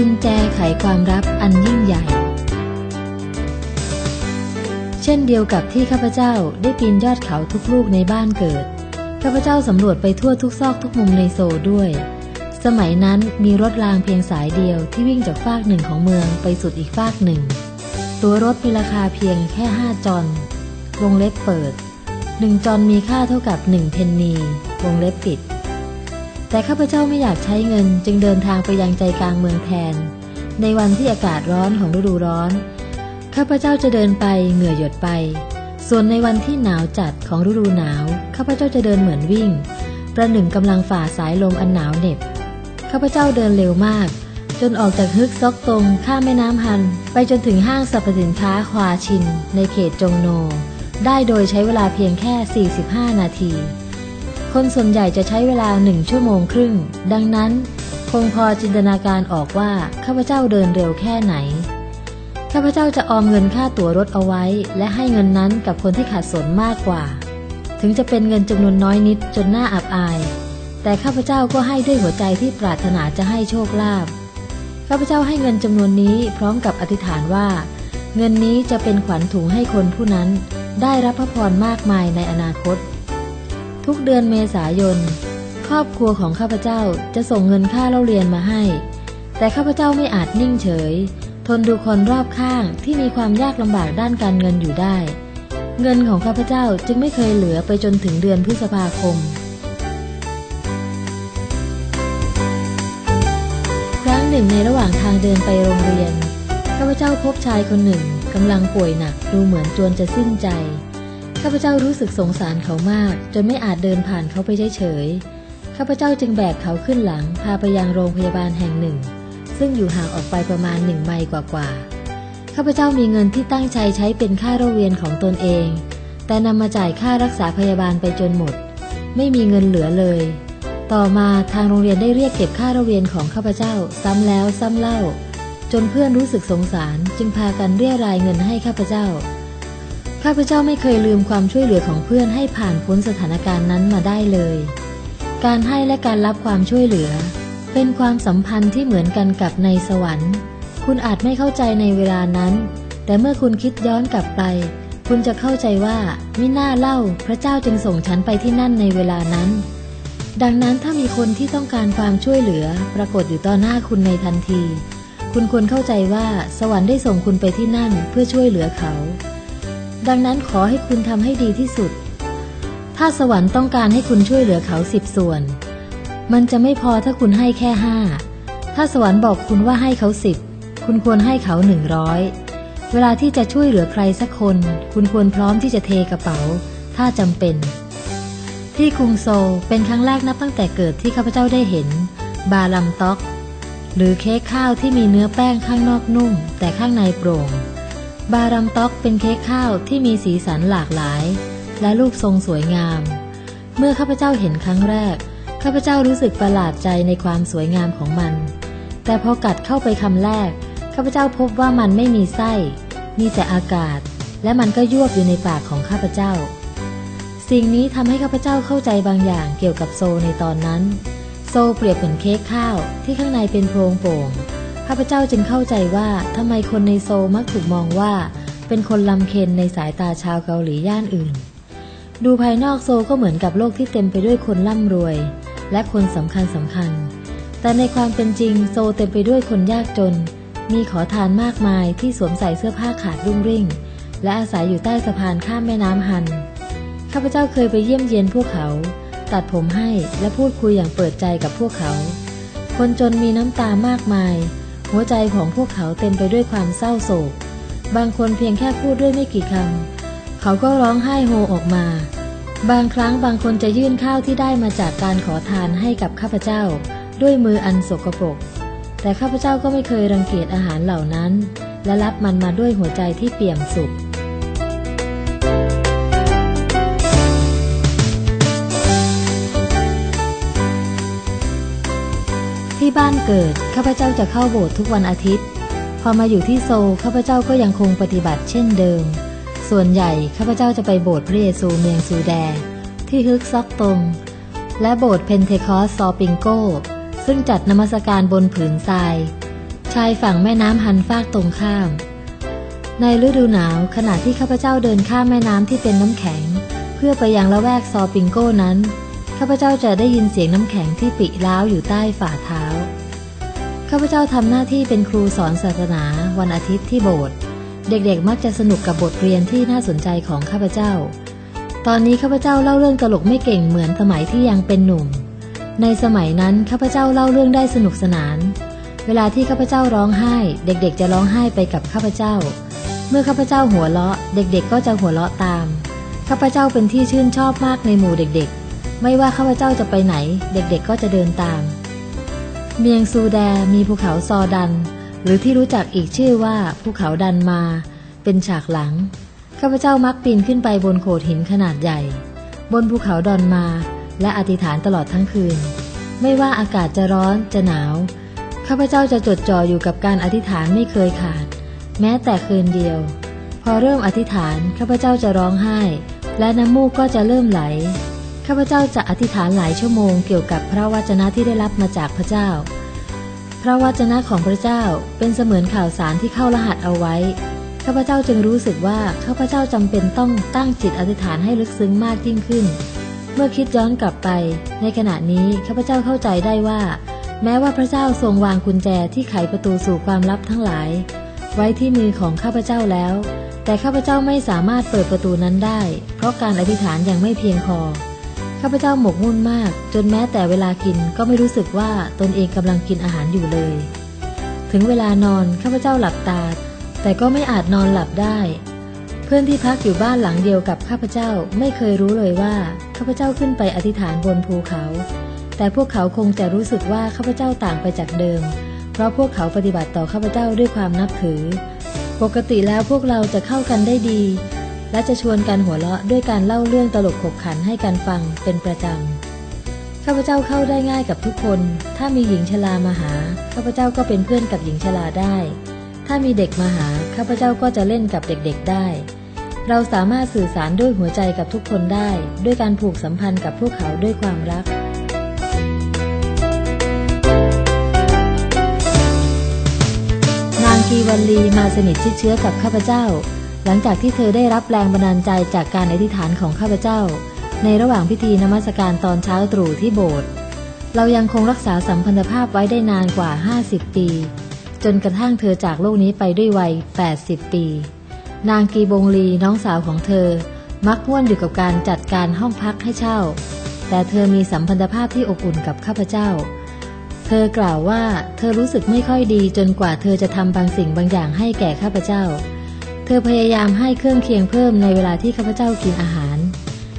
กุญแจไขความลับอันยิ่งใหญ่ เช่นเดียวกับที่ข้าพเจ้าได้ปีนยอดเขาทุกลูกในบ้านเกิด ข้าพเจ้าสำรวจไปทั่วทุกซอกทุกมุมในโซด้วย สมัยนั้นมีรถรางเพียงสายเดียวที่วิ่งจากฟากหนึ่งของเมืองไปสุดอีกฟากหนึ่ง ตัวรถมีราคาเพียงแค่ห้าจอนวงเล็บเปิดหนึ่งจอนมีค่าเท่ากับหนึ่งเพนนีวงเล็บปิด แต่ข้าพเจ้าไม่อยากใช้เงินจึงเดินทางไปยังใจกลางเมืองแทน ในวันที่อากาศร้อนของฤดูร้อน ข้าพเจ้าจะเดินไปเหงื่อหยดไป ส่วนในวันที่หนาวจัดของฤดูหนาว ข้าพเจ้าจะเดินเหมือนวิ่ง ประหนึ่งกำลังฝ่าสายลมอันหนาวเหน็บ ข้าพเจ้าเดินเร็วมาก จนออกจากฮึกซอกตรงข้ามแม่น้ำฮัน ไปจนถึงห้างสรรพสินค้าควาชิน ในเขตจงโน ได้โดยใช้เวลาเพียงแค่ 45 นาที คนส่วนใหญ่จะใช้เวลาหนึ่งชั่วโมงครึ่ง ดังนั้น คงพอจินตนาการออกว่าข้าพเจ้าเดินเร็วแค่ไหน ข้าพเจ้าจะออมเงินค่าตั๋วรถเอาไว้ และให้เงินนั้นกับคนที่ขาดสนมากกว่า ถึงจะเป็นเงินจำนวนน้อยนิดจนหน่าอับอาย แต่ข้าพเจ้าก็ให้ด้วยหัวใจที่ปรารถนาจะให้โชคลาภข้าพเจ้าให้เงินจำนวนนี้พร้อมกับอธิษฐานว่า เงินนี้จะเป็นขวัญถุงให้คนผู้นั้น ได้รับพระพรมากมายในอนาคต ทุกเดือนเมษายน ครอบครัวของข้าพเจ้าจะส่งเงินค่าเล่าเรียนมาให้ แต่ข้าพเจ้าไม่อาจนิ่งเฉย ทนดูคนรอบข้างที่มีความยากลำบากด้านการเงินอยู่ได้ เงินของข้าพเจ้าจึงไม่เคยเหลือไปจนถึงเดือนพฤษภาคม ครั้งหนึ่งในระหว่างทางเดินไปโรงเรียน ข้าพเจ้าพบชายคนหนึ่งกำลังป่วยหนักดูเหมือนจวนจะสิ้นใจ ข้าพเจ้ารู้สึกสงสารเขามาก จนไม่อาจเดินผ่านเขาไปเฉยๆข้าพเจ้าจึงแบกเขาขึ้นหลัง พาไปยังโรงพยาบาลแห่งหนึ่ง ซึ่งอยู่ห่างออกไปประมาณหนึ่งไมล์กว่าๆข้าพเจ้ามีเงินที่ตั้งใจใช้เป็นค่าเล่าเรียนของตนเอง แต่นำมาจ่ายค่ารักษาพยาบาลไปจนหมด ไม่มีเงินเหลือเลย ต่อมาทางโรงเรียนได้เรียกเก็บค่าเล่าเรียนของข้าพเจ้า ซ้ำแล้วซ้ำเล่า จนเพื่อนรู้สึกสงสารจึงพากันเรียรายเงินให้ข้าพเจ้า ข้าพเจ้าไม่เคยลืมความช่วยเหลือของเพื่อนให้ผ่านพ้นสถานการณ์นั้นมาได้เลย การให้และการรับความช่วยเหลือ เป็นความสัมพันธ์ที่เหมือนกันกับในสวรรค์ คุณอาจไม่เข้าใจในเวลานั้น แต่เมื่อคุณคิดย้อนกลับไป คุณจะเข้าใจว่ามิน่าเล่าพระเจ้าจึงส่งฉันไปที่นั่นในเวลานั้น ดังนั้นถ้ามีคนที่ต้องการความช่วยเหลือ ปรากฏอยู่ต่อหน้าคุณในทันที คุณควรเข้าใจว่าสวรรค์ได้ส่งคุณไปที่นั่นเพื่อช่วยเหลือเขา ดังนั้นขอให้คุณทำให้ดีที่สุด ถ้าสวรรค์ต้องการให้คุณช่วยเหลือเขาสิบส่วน มันจะไม่พอถ้าคุณให้แค่ห้าถ้าสวรรค์บอกคุณว่าให้เขาสิบคุณควรให้เขาหนึ่งร้อยเวลาที่จะช่วยเหลือใครสักคน คุณควรพร้อมที่จะเทกระเป๋า ถ้าจำเป็น ที่กรุงโซลเป็นครั้งแรกนับตั้งแต่เกิดที่ข้าพเจ้าได้เห็น บาลัมต็อก หรือเค้กข้าวที่มีเนื้อแป้งข้างนอกนุ่ม แต่ข้างในโปร่ง บารัมต็อกเป็นเค้กข้าวที่มีสีสันหลากหลาย และรูปทรงสวยงาม เมื่อข้าพเจ้าเห็นครั้งแรก ข้าพเจ้ารู้สึกประหลาดใจในความสวยงามของมัน แต่พอกัดเข้าไปคำแรก ข้าพเจ้าพบว่ามันไม่มีไส้ มีแต่อากาศ และมันก็ยวบอยู่ในปากของข้าพเจ้า สิ่งนี้ทำให้ข้าพเจ้าเข้าใจบางอย่างเกี่ยวกับโซในตอนนั้น โซเปรียบเหมือนเค้กข้าวที่ข้างในเป็นโพรงโป่ง ข้าพเจ้าจึงเข้าใจว่าทำไมคนในโซมักถูกมองว่า เป็นคนลำเค็นในสายตาชาวเกาหลีย่านอื่น ดูภายนอกโซก็เหมือนกับโลกที่เต็มไปด้วยคนร่ำรวย และคนสำคัญสำคัญ แต่ในความเป็นจริงโซเต็มไปด้วยคนยากจน มีขอทานมากมายที่สวมใส่เสื้อผ้าขาดรุ่งริ่ง และอาศัยอยู่ใต้สะพานข้ามแม่น้ำฮัน ข้าพเจ้าเคยไปเยี่ยมเยียนพวกเขา ตัดผมให้และพูดคุยอย่างเปิดใจกับพวกเขา คนจนมีน้ำตามากมาย หัวใจของพวกเขาเต็มไปด้วยความเศร้าโศก บางคนเพียงแค่พูดด้วยไม่กี่คำ เขาก็ร้องไห้โฮออกมา บางครั้งบางคนจะยื่นข้าวที่ได้มาจากการขอทานให้กับข้าพเจ้า ด้วยมืออันสกปรก แต่ข้าพเจ้าก็ไม่เคยรังเกียจอาหารเหล่านั้น และรับมันมาด้วยหัวใจที่เปี่ยมสุข ที่บ้านเกิด ข้าพเจ้าจะเข้าโบสถ์ทุกวันอาทิตย์ พอมาอยู่ที่โซลข้าพเจ้าก็ยังคงปฏิบัติเช่นเดิม ส่วนใหญ่ข้าพเจ้าจะไปโบสถ์พระเยซูเมียงซูแด ที่ฮึกซอกตงและโบสถ์เพนเทคอสซอปิงโกซึ่งจัดนมัสการบนผืนทราย ชายฝั่งแม่น้ำฮันฟากตรงข้าม ในฤดูหนาวขณะที่ข้าพเจ้าเดินข้ามแม่น้ำที่เป็นน้ำแข็ง เพื่อไปยังละแวกซอปิงโก้นั้น ข้าพเจ้าจะได้ยินเสียงน้ำแข็งที่ปิล้าวอยู่ใต้ฝ่าเท้า ข้าพเจ้าทำหน้าที่เป็นครูสอนศาสนาวันอาทิตย์ที่โบสถ์ เด็กๆมักจะสนุกกับบทเรียนที่น่าสนใจของข้าพเจ้า ตอนนี้ข้าพเจ้าเล่าเรื่องตลกไม่เก่งเหมือนสมัยที่ยังเป็นหนุ่ม ในสมัยนั้นข้าพเจ้าเล่าเรื่องได้สนุกสนาน เวลาที่ข้าพเจ้าร้องไห้ เด็กๆ จะร้องไห้ไปกับข้าพเจ้า เมื่อข้าพเจ้าหัวเราะ เด็กๆ ก็จะหัวเราะตาม ข้าพเจ้าเป็นที่ชื่นชอบมากในหมู่เด็กๆ ไม่ว่าข้าพเจ้าจะไปไหน เด็กๆก็จะเดินตาม เมียงซูแดมีภูเขาซอดัน หรือที่รู้จักอีกชื่อว่าภูเขาดันมา เป็นฉากหลัง ข้าพเจ้ามักปีนขึ้นไปบนโขดหินขนาดใหญ่ บนภูเขาดอนมา และอธิษฐานตลอดทั้งคืน ไม่ว่าอากาศจะร้อนจะหนาว ข้าพเจ้าจะจดจ่ออยู่กับการอธิษฐานไม่เคยขาด แม้แต่คืนเดียว พอเริ่มอธิษฐานข้าพเจ้าจะร้องไห้ และน้ำมูกก็จะเริ่มไหล ข้าพเจ้าจะอธิษฐานหลายชั่วโมงเกี่ยวกับพระวจนะที่ได้รับมาจากพระเจ้า พระวจนะของพระเจ้าเป็นเสมือนข่าวสารที่เข้ารหัสเอาไว้ ข้าพเจ้าจึงรู้สึกว่าข้าพเจ้าจำเป็นต้องตั้งจิตอธิษฐานให้ลึกซึ้งมากยิ่งขึ้น เมื่อคิดย้อนกลับไป ในขณะนี้ข้าพเจ้าเข้าใจได้ว่า แม้ว่าพระเจ้าทรงวางกุญแจที่ไขประตูสู่ความลับทั้งหลาย ไว้ที่มือของข้าพเจ้าแล้ว แต่ข้าพเจ้าไม่สามารถเปิดประตูนั้นได้ เพราะการอธิษฐานยังไม่เพียงพอ ข้าพเจ้าหมกมุ่นมาก จนแม้แต่เวลากินก็ไม่รู้สึกว่าตนเองกำลังกินอาหารอยู่เลย ถึงเวลานอนข้าพเจ้าหลับตา แต่ก็ไม่อาจนอนหลับได้ เพื่อนที่พักอยู่บ้านหลังเดียวกับข้าพเจ้าไม่เคยรู้เลยว่าข้าพเจ้าขึ้นไปอธิษฐานบนภูเขา แต่พวกเขาคงจะรู้สึกว่าข้าพเจ้าต่างไปจากเดิม เพราะพวกเขาปฏิบัติต่อข้าพเจ้าด้วยความนับถือ ปกติแล้วพวกเราจะเข้ากันได้ดี และจะชวนกันหัวเราะด้วยการเล่าเรื่องตลกขบขันให้กันฟังเป็นประจำ ข้าพเจ้าเข้าได้ง่ายกับทุกคน ถ้ามีหญิงชรามาหา ข้าพเจ้าก็เป็นเพื่อนกับหญิงชราได้ ถ้ามีเด็กมาหา ข้าพเจ้าก็จะเล่นกับเด็กๆได้ เราสามารถสื่อสารด้วยหัวใจกับทุกคนได้ ด้วยการผูกสัมพันธ์กับพวกเขาด้วยความรักนางกีวันลีมาสนิทชิดเชื้อกับข้าพเจ้า หลังจากที่เธอได้รับแรงบันดาลใจจากการอธิษฐานของข้าพเจ้า ในระหว่างพิธีนมัสการตอนเช้าตรู่ที่โบสถ์เรายังคงรักษาสัมพันธภาพไว้ได้นานกว่า 50 ปี จนกระทั่งเธอจากโลกนี้ไปด้วยวัย 80 ปี นางกีบงลีน้องสาวของเธอ มักม่วนอยู่กับการจัดการห้องพักให้เช่า แต่เธอมีสัมพันธภาพที่อบอุ่นกับข้าพเจ้า เธอกล่าวว่าเธอรู้สึกไม่ค่อยดีจนกว่าเธอจะทำบางสิ่งบางอย่างให้แก่ข้าพเจ้า เธอพยายามให้เครื่องเคียงเพิ่มในเวลาที่ข้าพเจ้ากินอาหาร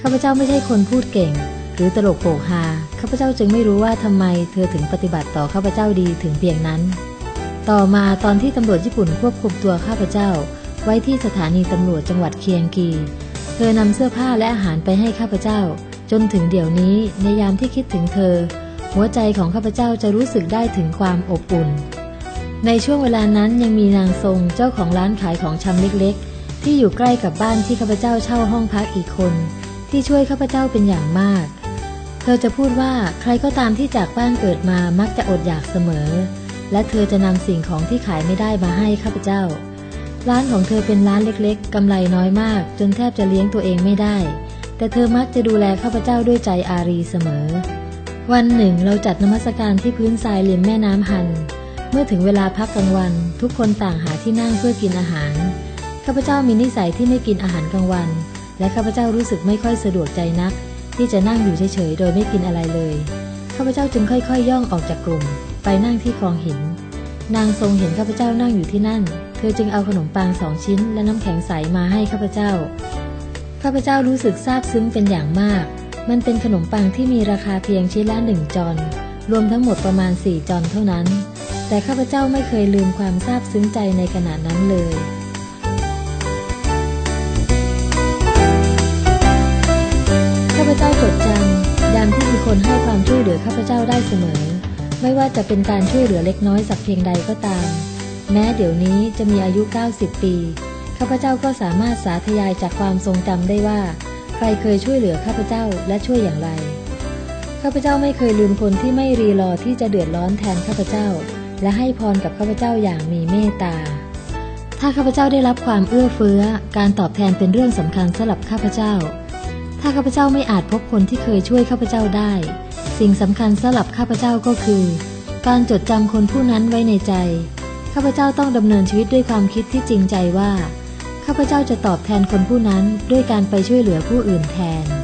ข้าพเจ้าไม่ใช่คนพูดเก่ง หรือตลกโปกฮา ข้าพเจ้าจึงไม่รู้ว่าทำไมเธอถึงปฏิบัติต่อข้าพเจ้าดีถึงเพียงนั้น ต่อมาตอนที่ตำรวจญี่ปุ่นควบคุมตัวข้าพเจ้า ไว้ที่สถานีตำรวจจังหวัดเคียงกี เธอนำเสื้อผ้าและอาหารไปให้ข้าพเจ้า จนถึงเดี๋ยวนี้ในยามที่คิดถึงเธอ หัวใจของข้าพเจ้าจะรู้สึกได้ถึงความอบอุ่น ในช่วงเวลานั้นยังมีนางทรงเจ้าของร้านขายของชำเล็กๆ ที่อยู่ใกล้กับบ้านที่ข้าพเจ้าเช่าห้องพักอีกคน ที่ช่วยข้าพเจ้าเป็นอย่างมาก เธอจะพูดว่าใครก็ตามที่จากบ้านเกิดมามักจะอดอยากเสมอ และเธอจะนำสิ่งของที่ขายไม่ได้มาให้ข้าพเจ้า ร้านของเธอเป็นร้านเล็กๆกำไรน้อยมาก จนแทบจะเลี้ยงตัวเองไม่ได้ แต่เธอมักจะดูแลข้าพเจ้าด้วยใจอารีเสมอ วันหนึ่งเราจัดนมัสการที่พื้นทรายริมแม่น้ำฮันเมื่อถึงเวลาพักกลางวัน ทุกคนต่างหาที่นั่งเพื่อกินอาหาร ข้าพเจ้ามีนิสัยที่ไม่กินอาหารกลางวัน และข้าพเจ้ารู้สึกไม่ค่อยสะดวกใจนัก ที่จะนั่งอยู่เฉยๆ โดยไม่กินอะไรเลย ข้าพเจ้าจึงค่อยๆ ย่องออกจากกลุ่ม ไปนั่งที่คลองหิน นางทรงเห็นข้าพเจ้านั่งอยู่ที่นั่น เธอจึงเอาขนมปังสองชิ้น และน้ำแข็งใสมาให้ข้าพเจ้า ข้าพเจ้ารู้สึกซาบซึ้งเป็นอย่างมาก มันเป็นขนมปังที่มีราคาเพียงชิ้นละหนึ่งจอน รวมทั้งหมดประมาณสี่จอนเท่านั้น แต่ข้าพเจ้าไม่เคยลืมความซาบซึ้งใจในขณะนั้นเลยข้าพเจ้าจดจำยามที่มีคนให้ความช่วยเหลือข้าพเจ้าได้เสมอ ไม่ว่าจะเป็นการช่วยเหลือเล็กน้อยสักเพียงใดก็ตาม แม้เดี๋ยวนี้จะมีอายุ 90 ปีข้าพเจ้าก็สามารถสาธยายจากความทรงจำได้ว่า ใครเคยช่วยเหลือข้าพเจ้าและช่วยอย่างไรข้าพเจ้าไม่เคยลืมคนที่ไม่รีรอที่จะเดือดร้อนแทนข้าพเจ้า และให้พรกับข้าพเจ้าอย่างมีเมตตา ถ้าข้าพเจ้าได้รับความเอื้อเฟื้อ การตอบแทนเป็นเรื่องสำคัญสำหรับข้าพเจ้า ถ้าข้าพเจ้าไม่อาจพบคนที่เคยช่วยข้าพเจ้าได้ สิ่งสำคัญสำหรับข้าพเจ้าก็คือ การจดจำคนผู้นั้นไว้ในใจ ข้าพเจ้าต้องดำเนินชีวิตด้วยความคิดที่จริงใจว่า ข้าพเจ้าจะตอบแทนคนผู้นั้นด้วยการไปช่วยเหลือผู้อื่นแทน